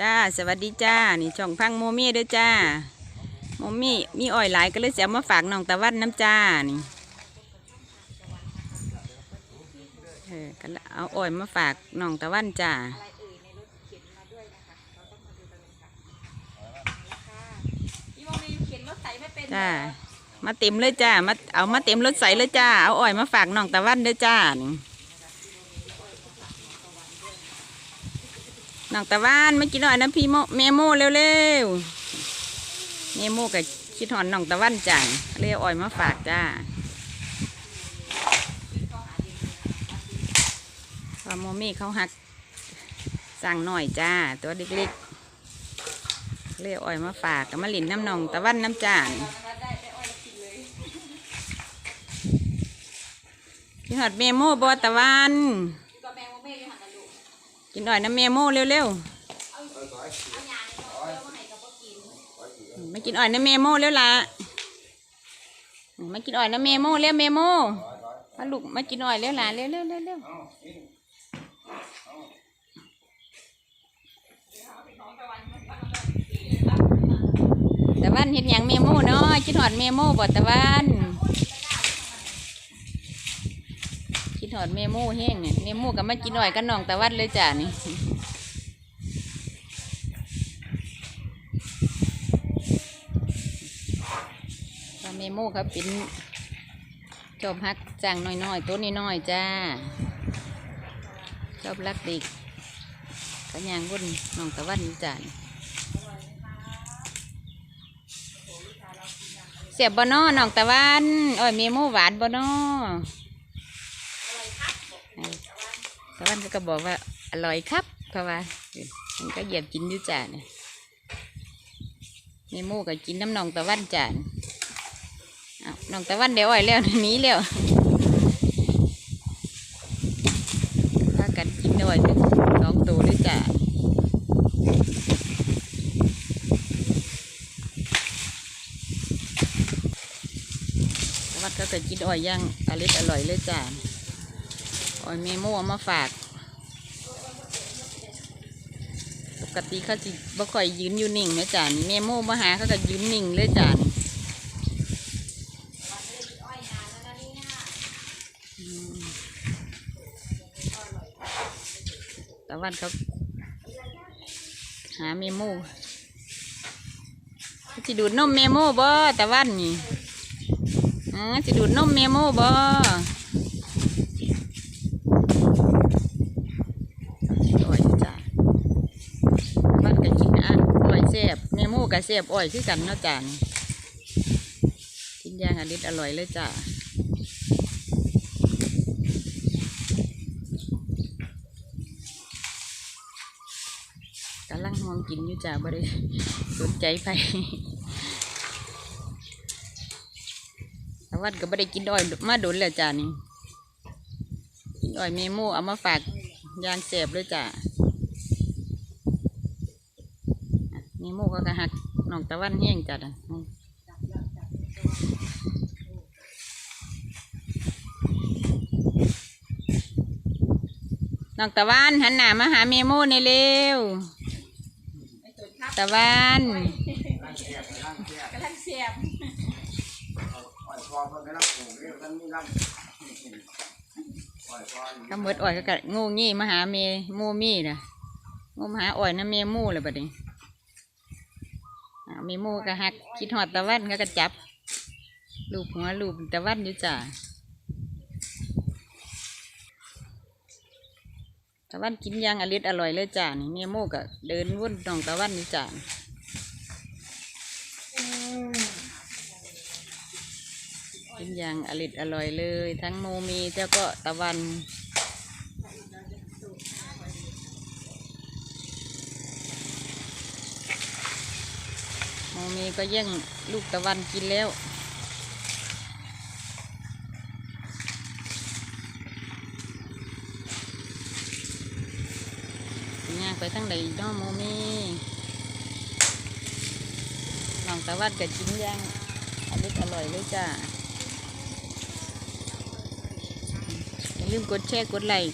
จ้าสวัสดีจ้า นี่ช่องพังโมมี่ด้วยจ้า โมมี่มีอ้อยหลายก็เลยจะเอามาฝากน้องตะวันน้ำจ้านี่เออก็เอาอ้อยมาฝากน้องตะวันจ้ามมีเขียนรถใส่ไม่เป็นจ้ามาเต็มเลยจ้ามาเอามาเต็มรถใสเลยจ้าเอาอ้อยมาฝากน้องตะวันด้วยจ้านี่ น้องตะวันไมากินอ้อยน้ำพี่โมเมโมเร็วๆเมโมกับคิดหอนน้องตะวันจ้าเลยเอาอ้อยมาฝากจ้าพอโมมี่เขาหักสั่งหน่อยจ้า ตัวเล็กๆเรียกอ้อยมาฝากกับมาลินน้ำนองตะวันน้ำจานกินหอดเมโมบอตะวัน กินหน่อยน้ำเมโม่เร็วเอาหยาเนี่ยเนาะเดี๋ยวมาให้กับพ่อกินอ้อยน้ำเมโม่เร็วละไมากินอ้อยน้ำเมโม่เร็วเมโม่มาลูกมากินอ้อยเร็วละเร็วเร็วเร็วเร็วตะวันเห็นอย่างเมโม่เนาะกินหอดเมโม่บอตะวัน กินหอดเมโม่แห้งเนี่ยเมโม่กับมากินอ้อยกันน้องตะวันเลยจ้ะนี่เมโม่ครับเป็นชอบฮักจังน้อยๆตัวน้อยๆจ้าชอบรักเด็กกระยางวุ่นน้องตะวันจ้าเสียบบอนอน้องตะวัน โอ้ยเมโม่หวานบอนอ ตะวันก็บอกว่าอร่อยครับเพราะว่ามันก็เหยียบกินอยู่จ้าเนี่ยเมโม่ก็กินน้ำนองตะวันจ้าอ้าน้องตะวันเดี๋ยวอ่อยแล้วนี้แล้วพากันกินด้วยถึงสองตัวด้วยจ้ะตะวันก็จะกินอ้อยย่างอร่อยอร่อยเลยจ้ะ อ้อยเมโมเอามาฝาก ปกติเขาจิบ่ค่อยยืนอยู่นิ่งนะจ้ะนี่เมโมมาหาเขาก็ยืนนิ่งเลยจ้ะนี่ตะวันเขาหาเมโมจะดูดนมเมโมบ่ตะวันนี่อ๋อจะดูดนมเมโมบ่อ้อยจ้ะตะวันก็กินอะอ้อยแซ่บ แซ่บอ้อยคือกันเนาะจ้ะนี่กินอย่างอริดอร่อยเลยจ้ะกำลังมองกินอยู่จ้าบริสนใจไปแต่วันก็บ่ได้กินอ้อยมาโดนแล้วจ้านี่กินอ้อยเมโม่เอามาฝากยางเสบเลยจ้าเมโม่ก็กระหัก น้องตะวันแห้งจ้าน่ะน้องตะวันหันหน้ามาหาเมโม่ในอยเร็วไอ้ตัวครับตะวันกระทั่งเสียบปล่อยพอมันก็รับผูกเรียกท่านนี่รับปล่อยพอขมดอ่อยก็กะงูงี้มาหาเมโมมี่นะงูมาหาอ่อยนะเมมู่เลยบัดนี้ อ่าเมมู่ก็หักคิดหอดตะวันก็กระจับลูกหัวลูกตะวันอยู่จ้าตะวันกินยางอริดอร่อยเลยจ้านี่เมมู่ก็เดินวนน้องตะวันอยู่จ้ากินอยางอริดอร่อยเลย ทั้งโมมีแล้วก็ตะวัน โมมีก็แย่งลูกตะวันกินแล้วย่างไปทั้งใดเน้องโมมีน้องตะวันก็กินย่างอันนี้อร่อยเลยจ้าอย่าลืมกดแชร์กดไลค์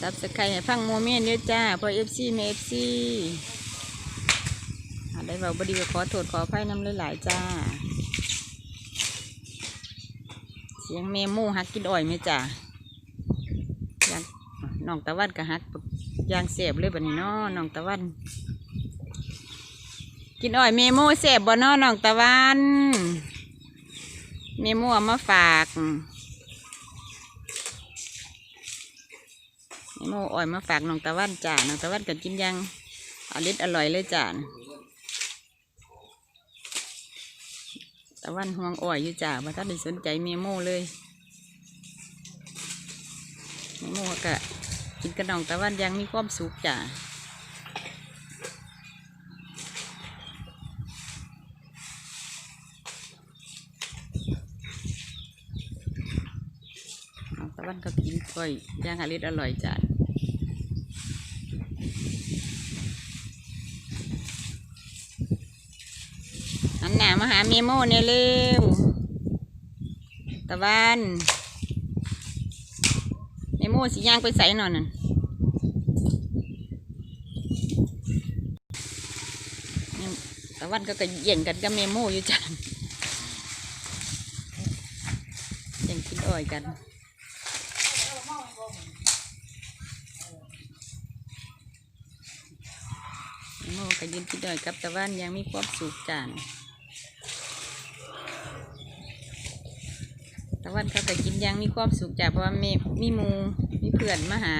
ซับสไครต์ให้ฟังโมเมนต์ด้ยจ้าเพอเอฟซีเมเอฟซี เบาบดีก็ขอโทษขออภัยน้ำหลายๆจ้า เสียงเมมูฮักกินอ้อยไหมจ้ายังน้องตะวันก็ฮักยางเสียบเลยบัดนี้เนาะน้องตะวัน กินอ้อยเมมูเสียบบ่เนาะน้องตะวันเมมูเอามาฝากเมมูอ้อยมาฝากน้องตะวันจ้าน้องตะวันก็กินยังอริดอร่อยเลยจ้าะวันห่วงอ้อยอยู่จ้าว่าถ้าได้สนใจเมหมูเลยเมหมูก็กินกระนองตะวันยังมีความสุขจ้าตะวันก็กินกล้วยย่างอริดอร่อยจ้า มาหาเมโมเนี่ยเร็วตะวันเมโมสิย่างไปใส่หน่อยนั่นตะวันก็กระเย่งกันกับเมโมอยู่จ้ะแย่งกินอ้อยกันโมก็ยืนกินดอยกับตะวันยังมีความสุขจาน ตะวันเขาก็กินยังมีความสุขจ้ะเพราะว่ามีมีมูมีเพื่อนมาหา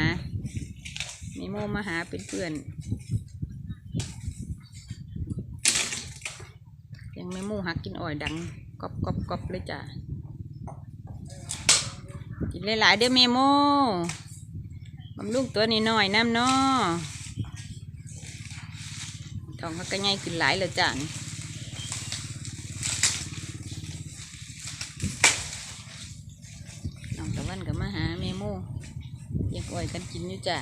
มีโมมาหาเป็นเพื่อน ยังไม่มูหักกินอ่อยดังกอบกอบกอบเลยจ้ะกินหลายๆเด้อเมโมบำรุงตัวนี้หน่อยน้ำเนาะทองเขาก็ง่ายขึ้นหลายเลยจ้ะนี่น้องตะวันกับมาหาเมโม ยังอ่อยกันกินอยู่จ้ะ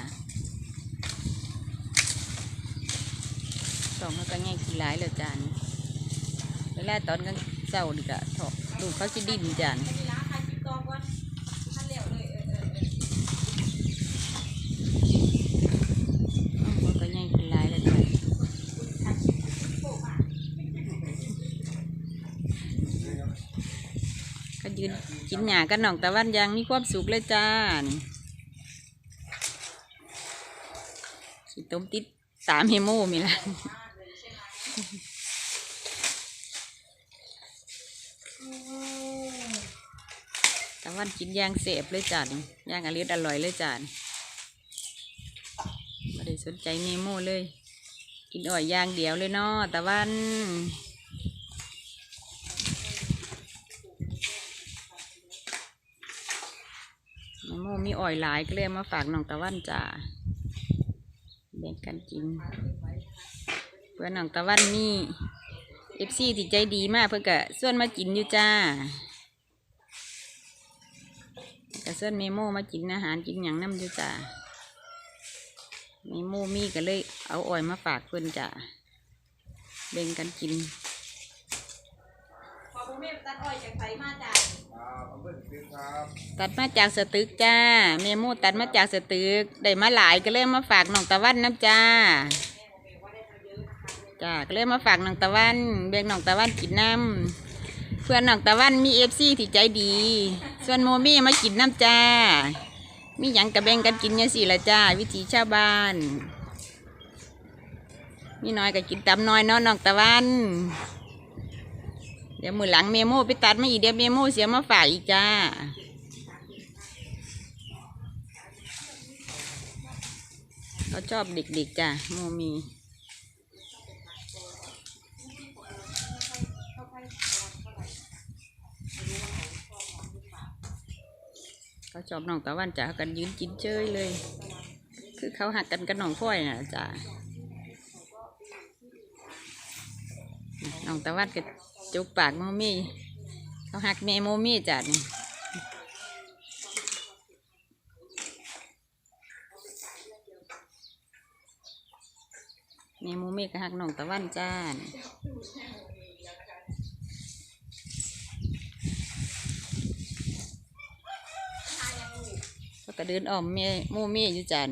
ทองเขาก็ง่ายขึ้นหลายเลยจ้ะนี่เวลาตอนกลางเช้าดิกะถอกดูเขาจะดิ้นจ้ะนี่น้องเขาก็ง่ายขึ้นหลายเลยจ้ะก็ยืนกินหยากันหน่องตะวันยังมีความสุขเลยจ้า นี่สิต้มติดสามเฮโมมีละตะวันกินยางเสพเลยจานี่ยางอริดอร่อยเลยจานไม่ได้สนใจเมโมเลย กินอ่อยอยางเดียวเลยเนาะตะวันเมะม่มีอ่อยหลายก็เลยมาฝากน้องตะวันจ้า บ่งกันกิน เพื่อนน้องตะวันมีเอฟซีที่ใจดีมากเพื่อกะส่วนมากินอยู่จ้ากะส่วนเมโมมากินอาหารกินอย่างน้ำอยู่จ้าเมโมมีก็เลยเอาอ่อยมาฝากเพื่อนจ้าแบ่งกันกินพอพ่อแม่ตัดอ้อยจากไสมาจ้า ตัดมาจากสตึกจ้าเมโมตัดมาจากสตึกได้มาหลายก็เลยมาฝากน้องตะวันน้ำจ้าจ้าก็เลยมาฝากน้องตะวันแบ่งน้องตะวันกินน้ำเพื่อนน้องตะวันมีเอฟซีที่ใจดี ส่วนโมมี่มากินน้ำจ้า มีหยังกระแบงกันกินยังสี่ละจ้า วิถีชาวบ้าน มีน้อยก็กินตำน้อยเนาะน้องตะวัน ดี๋ยวมือหลังเมโมไปตัดมาอีกเดี๋ยวเมโมเสียมาฝ่ากอีกจ้าเขาชอบเด็กๆจ้ะโมมีเขาชอบน้องตะวันจ้ะเขากันยืนกินเชยเลย คือเขาหักกันกับน้องฝ้อยนะจ้ะน้องตะวันก็ จุกปากโมมี่เขาหักแม่โมมี่จ้ะนี่แม่โมมี่ก็หักน้องตะวันจ้านี่เขาก็เดินอ้อมแม่โมมี่อยู่จัน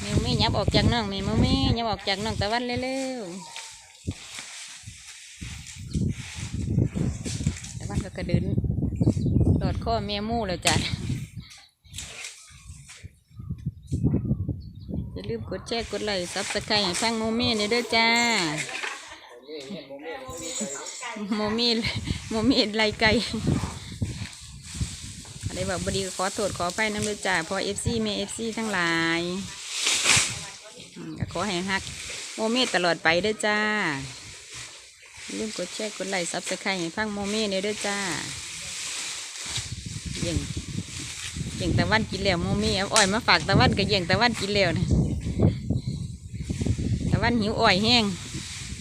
แม่โมมี่มี่ยับออกจากน้องแม่โมมี่ยับออกจากน้องตะวันเร็วๆตะวันก็ก ระดินหลอดข้อแม่มู่แล้วจ้ะอย่าลืมกดแชร์กดไลค์ซับสไครต์ให้ฟังโมมี่เนี่ยเด้อจ้าโมมี่โมมี่ไรไก่อะไรบอกบดีขอโทษขอไปน้ำเลือจ่าพอเอฟซีเมเอฟซีทั้งหลายขอให้ฮักโมมี่ตลอดไปเด้อจ้า ลืมกดแชร์กดไลค์ซับสไครต์ให้ฟังโมมี่เนี่ยด้อจ้าเย่งเย่งตะวันกินแล้วโมมี่เอาอ้อยมาฝากตะวันก็เย่งตะวันกินแล้วนะตะวันหิวอ้อยแห้ง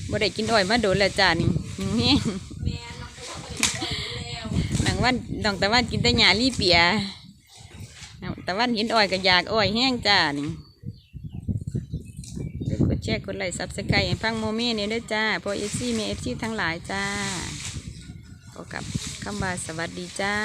บ่ได้กินอ้อยมาโดนแล้วจ้านี่หิวแห้งแม่น้องวก็เลยแล้วหนังวันน้องตะวันกินแต่หญ้าลี่เปียตะวันเห็นอ้อยก็อยากอ้อยแห้งจ้านี่ แชร์กดไลค์ซับสไครต์ให้ฟังโมเมเนี่ยด้วยจ้าพอเอฟซีมีเอฟซีทั้งหลายจ้าขอกลับคำว่าสวัสดีจ้า